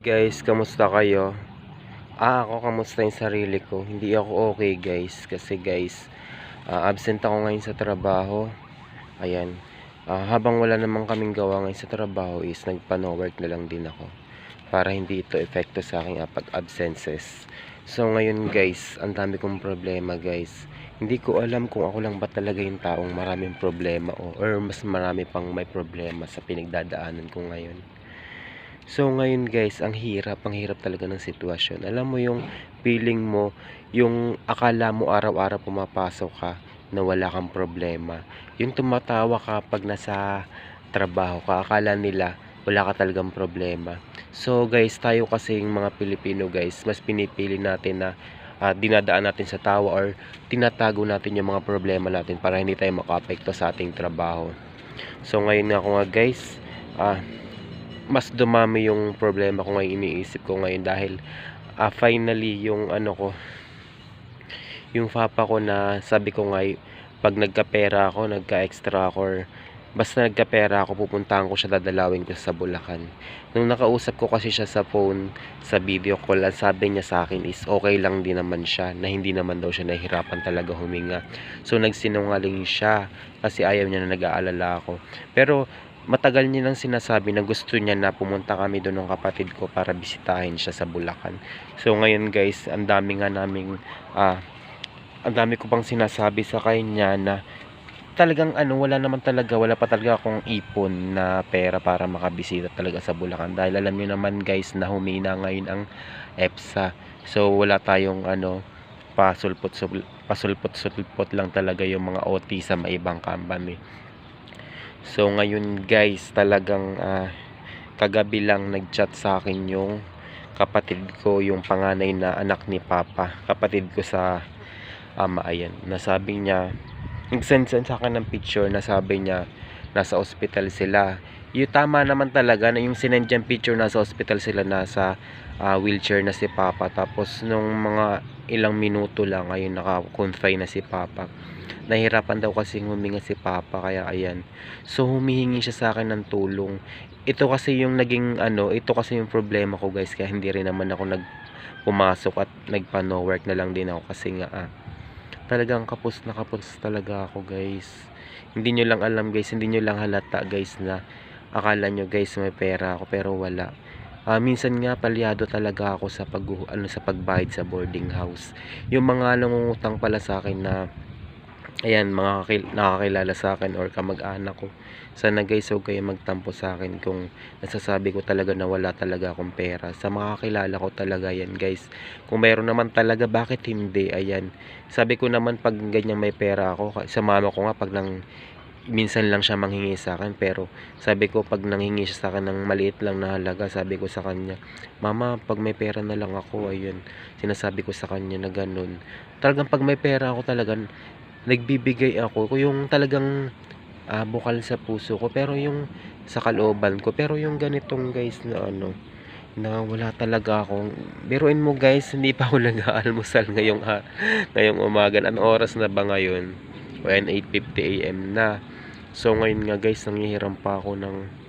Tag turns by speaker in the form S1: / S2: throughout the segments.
S1: Guys, kamusta kayo? Ah, ako kamusta yung sarili ko? Hindi ako okay guys. Kasi guys, ah, absent ako ngayon sa trabaho. Ayan. Ah, habang wala namang kaming gawa ngayon sa trabaho is nagpa-no work na lang din ako. Para hindi ito epekto sa aking pag absences. So ngayon guys, ang dami kong problema guys. Hindi ko alam kung ako lang ba talaga yung taong maraming problema o or mas marami pang may problema sa pinagdadaanan ko ngayon. So ngayon guys, ang hirap, ang hirap talaga ng sitwasyon. Alam mo yung feeling mo, yung akala mo araw-araw pumapasok ka na wala kang problema. Yung tumatawa ka pag nasa trabaho ka, akala nila wala ka talagang problema. So guys, tayo kasing mga Pilipino guys, mas pinipili natin na ah, dinadaan natin sa tawa or tinatago natin yung mga problema natin para hindi tayo makaapekto sa ating trabaho. So ngayon nga ako nga guys, ah, mas dumami yung problema ko ngayon iniisip ko ngayon dahil ah, finally yung ano ko yung papa ko na sabi ko nga pag nagkapera ako nagka-extra ako or basta nagkapera ako pupuntahan ko siya dadalawin ko sa Bulacan. Nung nakausap ko kasi siya sa phone sa video call ang sabi niya sa akin is okay lang din naman siya na hindi naman daw siya nahihirapan talaga huminga. So nagsinungaling siya kasi ayaw niya na nag-aalala ako. Pero matagal niya nang sinasabi na gusto niya na pumunta kami doon ng kapatid ko para bisitahin siya sa Bulacan. So ngayon guys, ang dami nga naming ah ang dami ko pang sinasabi sa kanya na talagang ano, wala naman talaga, wala pa talaga akong ipon na pera para makabisita talaga sa Bulacan. Dahil alam niyo naman guys na humina ngayon ang EPSA. So wala tayong ano, pasulpot pasulpot sulpot lang talaga yung mga OT sa may ibang company. So ngayon guys, talagang ah, kagabi lang nag-chat sa akin yung kapatid ko, yung panganay na anak ni Papa. Kapatid ko sa ama, ayan. Nasabi niya, nag-send send sa akin ng picture na sabi niya nasa ospital sila. Yung tama naman talaga na yung sinend niyang picture nasa ospital sila nasa ah, wheelchair na si Papa. Tapos nung mga ilang minuto lang ayun naka-confine na si Papa. Nahirapan daw kasi huminga si Papa kaya ayan. So humihingi siya sa akin ng tulong. Ito kasi yung naging ano, ito kasi yung problema ko guys kaya hindi rin naman ako nag pumasok at nagpa-no work na lang din ako kasi nga ah, talagang kapos na kapos talaga ako guys. Hindi nyo lang alam guys, hindi nyo lang halata guys na akala nyo guys may pera ako pero wala. Ah, minsan nga palyado talaga ako sa pag ano sa pagbayad sa boarding house. Yung mga nangungutang pala sa akin na ayan mga kakil- nakakilala sa akin or kamag-anak ko. Sana guys huwag kayo magtampo sa akin kung nasasabi ko talaga na wala talaga akong pera. Sa mga kakilala ko talaga yan guys. Kung mayroon naman talaga bakit hindi? Ayan. Sabi ko naman pag ganyan may pera ako, sa mama ko nga pag nang minsan lang siya manghingi sa akin pero sabi ko pag nanghingi siya sa akin ng maliit lang na halaga sabi ko sa kanya mama pag may pera na lang ako ayun sinasabi ko sa kanya na ganun. Talagang pag may pera ako talagang nagbibigay ako ko yung talagang ah, bukal sa puso ko pero yung sa kalooban ko. Pero yung ganitong guys na ano na wala talaga akong biruin mo guys hindi pa ako nag-aalmusal ngayong ah, ngayong umaga. Anong oras na ba ngayon? When 8:50 AM na so ngayon nga guys nanghihiram pa ako ng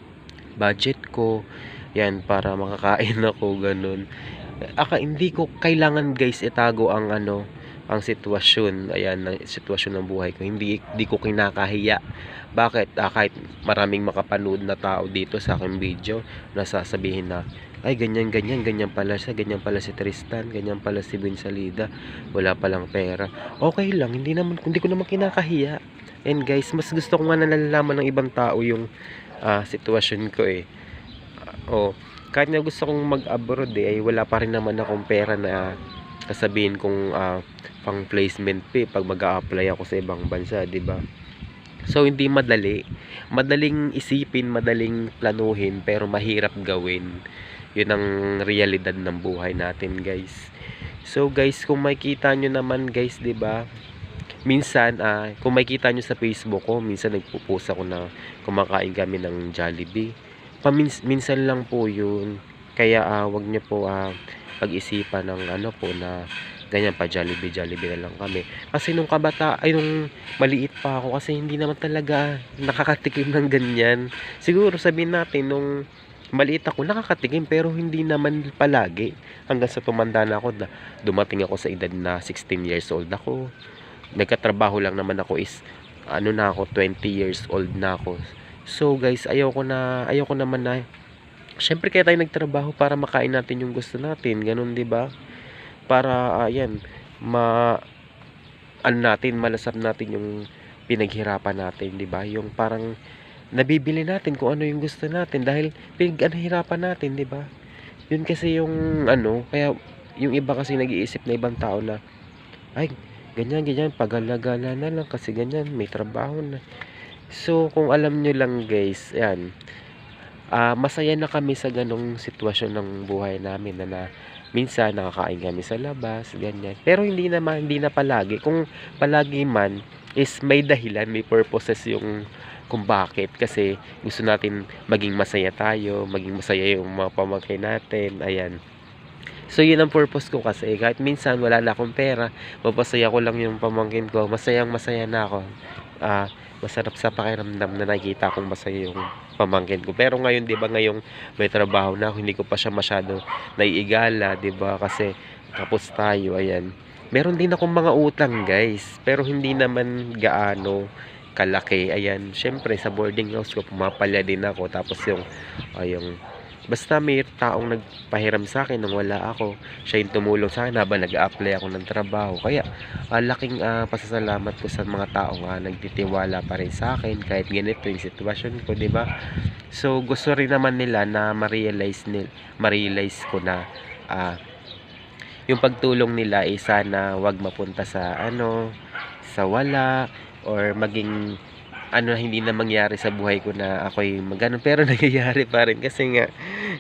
S1: budget ko. Yan para makakain ako ganun. Aka hindi ko kailangan guys itago ang ano ang sitwasyon ayan ang sitwasyon ng buhay ko. Hindi hindi ko kinakahiya. Bakit? Ah, kahit maraming makapanood na tao dito sa aking video na sasabihin na ay ganyan ganyan ganyan pala siya ganyan pala si Tristan ganyan pala si Vin Salida. Wala palang pera. Okay lang hindi naman hindi ko naman kinakahiya and guys mas gusto ko nga na nalalaman ng ibang tao yung ah, sitwasyon ko eh Ah, oh kahit na gusto kong mag-abroad eh ay wala pa rin naman akong pera na sasabihin kong ah, pang placement fee pag mag-a-apply ako sa ibang bansa, 'di ba? So hindi madali. Madaling isipin, madaling planuhin, pero mahirap gawin. 'Yun ang realidad ng buhay natin, guys. So guys, kung makita nyo naman guys, 'di ba? Minsan ah kung makita nyo sa Facebook ko, minsan nagpo-post ako na kumakain kami ng Jollibee. Pamins minsan lang po 'yun. Kaya ah, wag niyo po ah, pag-isipan ng ano po na ganyan pa Jollibee, Jollibee na lang kami. Kasi nung kabata, ay nung maliit pa ako kasi hindi naman talaga nakakatikim ng ganyan. Siguro sabihin natin nung maliit ako nakakatingin pero hindi naman palagi. Hanggang sa tumanda na ako dumating ako sa edad na 16 years old ako. Nagkatrabaho lang naman ako is ano na ako 20 years old na ako. So guys, ayoko na ayoko naman na Siyempre kaya tayo nagtrabaho para makain natin yung gusto natin, ganun 'di ba? Para ayan, ma ano natin, malasap natin yung pinaghirapan natin, 'di ba? Yung parang nabibili natin kung ano yung gusto natin dahil pinaghirapan natin, 'di ba? Yun kasi yung ano, kaya yung iba kasi nag-iisip na ibang tao na ay ganyan ganyan pagala-gala na lang kasi ganyan may trabaho na. So kung alam nyo lang guys, yan. Ah, masaya na kami sa ganong sitwasyon ng buhay namin na, na minsan nakakain kami sa labas, ganyan. Pero hindi naman, hindi na palagi. Kung palagi man is may dahilan, may purposes yung kung bakit kasi gusto natin maging masaya tayo, maging masaya yung mga pamangkin natin, ayan. So yun ang purpose ko kasi kahit minsan wala na akong pera, mapasaya ko lang yung pamangkin ko, masayang masaya na ako. Ah, masarap sa pakiramdam na nakikita kong masaya yung pamangkin ko. Pero ngayon, 'di ba, ngayong may trabaho na ako, hindi ko pa siya masyado naiigala, 'di ba? Kasi tapos tayo, ayan. Meron din akong mga utang, guys, pero hindi naman gaano kalaki. Ayan, syempre sa boarding house ko pumapalya din ako tapos yung ay yung basta may taong nagpahiram sa akin nung wala ako. Siya yung tumulong sa akin habang nag-a-apply ako ng trabaho. Kaya ah, laking ah, pasasalamat ko sa mga taong ah, nagtitiwala pa rin sa akin kahit ganito yung sitwasyon ko, 'di ba? So gusto rin naman nila na ma-realize nil, ma-realize ko na ah, yung pagtulong nila ay sana wag mapunta sa ano, sa wala or maging ano hindi na mangyari sa buhay ko na ako'y magano pero nangyayari pa rin kasi nga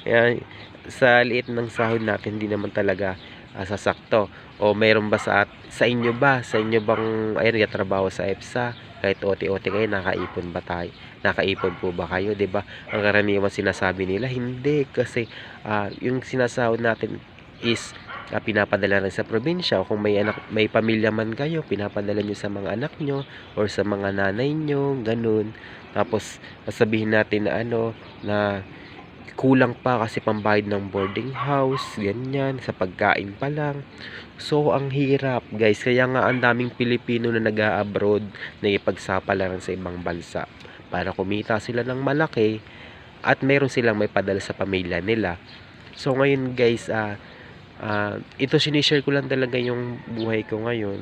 S1: yan, sa liit ng sahod natin hindi naman talaga ah, sasakto. O mayroon ba sa sa inyo ba? Sa inyo bang ayun trabaho sa EPSA? Kahit OT-OT kayo nakaipon ba tayo? Nakaipon po ba kayo 'di ba? Ang karaniwan sinasabi nila hindi. Kasi ah, yung sinasahod natin is ah, pinapadala rin sa probinsya. O kung may anak may pamilya man kayo pinapadala nyo sa mga anak nyo or sa mga nanay nyo ganun. Tapos sabihin natin na ano na kulang pa kasi pambayad ng boarding house ganyan sa pagkain pa lang. So ang hirap guys. Kaya nga ang daming Pilipino na nag-abroad na ipagsapalaran sa ibang bansa. Para kumita sila ng malaki at meron silang may padala sa pamilya nila. So ngayon guys ah Ah, ito sinishare ko lang talaga yung buhay ko ngayon.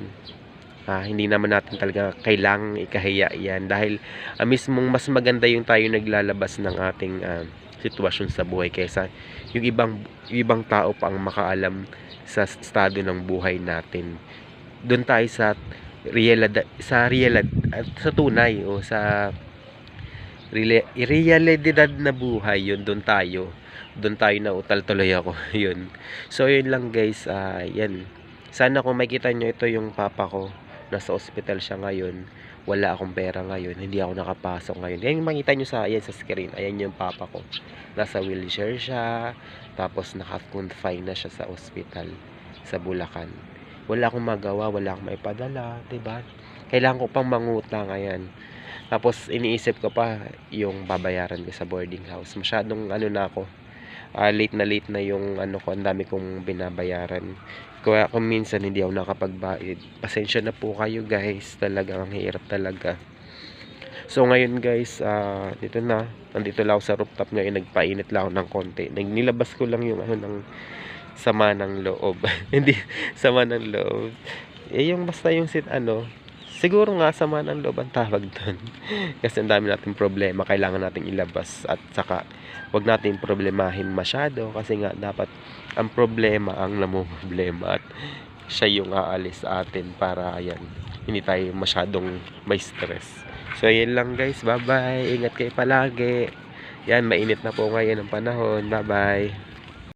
S1: Ah, hindi naman natin talaga kailangang ikahiya yan. Dahil ah, mismong mas maganda yung tayo naglalabas ng ating ah, sitwasyon sa buhay. Kaysa yung ibang ibang tao pa ang makaalam sa estado ng buhay natin. Doon tayo sa realidad sa realidad sa tunay o sa realidad na buhay yun doon tayo. Doon tayo na utal tuloy ako yun. So yun lang guys. Ah yan. Sana kung makita nyo ito yung papa ko nasa ospital siya ngayon. Wala akong pera ngayon. Hindi ako nakapasok ngayon. Yan makita nyo sa ayan sa screen. Ayan yung papa ko. Nasa wheelchair siya. Tapos naka-confine na siya sa ospital sa Bulacan. Wala akong magawa. Wala akong maipadala ba? Kailangan ko pang mangutang ayan tapos iniisip ko pa yung babayaran ko sa boarding house. Masyadong ano na ako. Ah, late na late na yung ano ko, ang dami kong binabayaran. Kaya kung minsan hindi ako nakapagbayad. Pasensya na po kayo guys, talaga ang hirap talaga. So ngayon guys, ah, dito na. Nandito lang ako sa rooftop ngayon, nagpainit lang ako ng konti. Nilabas ko lang yung ano ng sama ng loob. hindi sama ng loob. Eh yung basta yung sit ano, siguro nga sama ng loob ang tawag doon. Kasi ang dami nating problema, kailangan nating ilabas at saka wag natin problemahin masyado kasi nga dapat ang problema ang namumblema at siya yung aalis sa atin para ayan hindi tayo masyadong may stress. So yan lang guys. Bye bye ingat kayo palagi. Yan mainit na po ngayon ang panahon. Bye bye